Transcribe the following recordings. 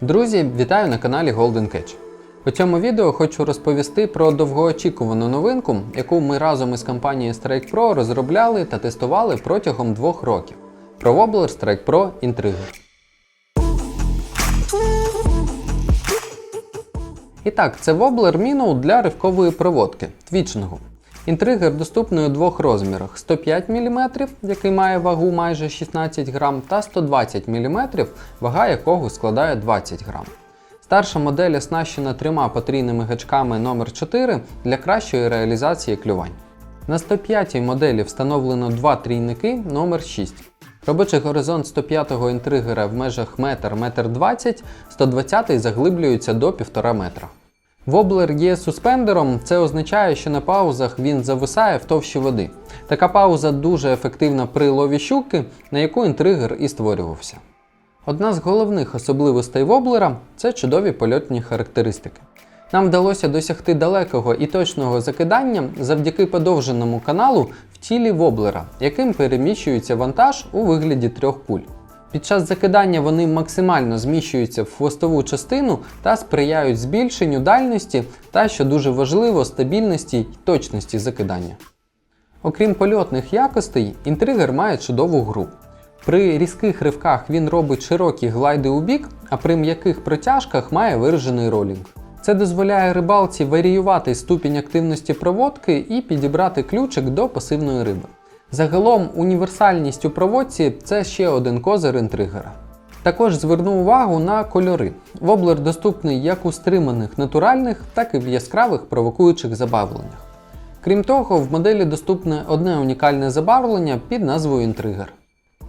Друзі, вітаю на каналі Golden Catch. У цьому відео хочу розповісти про довгоочікувану новинку, яку ми разом із компанією Strike Pro розробляли та тестували протягом двох років. Про Wobbler Strike Pro Intriguer. І так, це Wobbler Minnow для ривкової проводки твічингу. Інтригер доступний у двох розмірах: 105 мм, який має вагу майже 16 грам, та 120 мм, вага якого складає 20 грам. Старша модель оснащена трьома потрійними гачками номер 4 для кращої реалізації клювань. На 105 моделі встановлено два трійники номер 6 Робочий горизонт 105-го інтригера в межах 1-1,20 м, 120-й заглиблюється до 1,5 метра. Воблер є суспендером, це означає, що на паузах він зависає в товщі води. Така пауза дуже ефективна при лові щуки, на яку інтригер і створювався. Одна з головних особливостей воблера це чудові польотні характеристики. Нам вдалося досягти далекого і точного закидання завдяки подовженому каналу в тілі воблера, яким переміщується вантаж у вигляді трьох пуль. Під час закидання вони максимально зміщуються в хвостову частину та сприяють збільшенню дальності та, що дуже важливо, стабільності й точності закидання. Окрім польотних якостей, інтригер має чудову гру. При різких ривках він робить широкі глайди у бік, а при м'яких протяжках має виражений ролінг. Це дозволяє рибалці варіювати ступінь активності проводки і підібрати ключик до пасивної риби. Загалом універсальність у проводці це ще один козир інтригера. Також зверну увагу на кольори. Воблер доступний як у стриманих натуральних, так і в яскравих провокуючих забавленнях. Крім того, в моделі доступне одне унікальне забарвлення під назвою інтригер.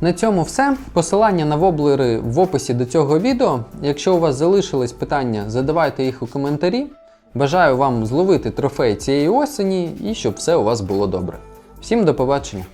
На цьому все. Посилання на воблери в описі до цього відео. Якщо у вас залишились питання, задавайте їх у коментарі. Бажаю вам зловити трофей цієї осені і щоб все у вас було добре. Всім до побачення!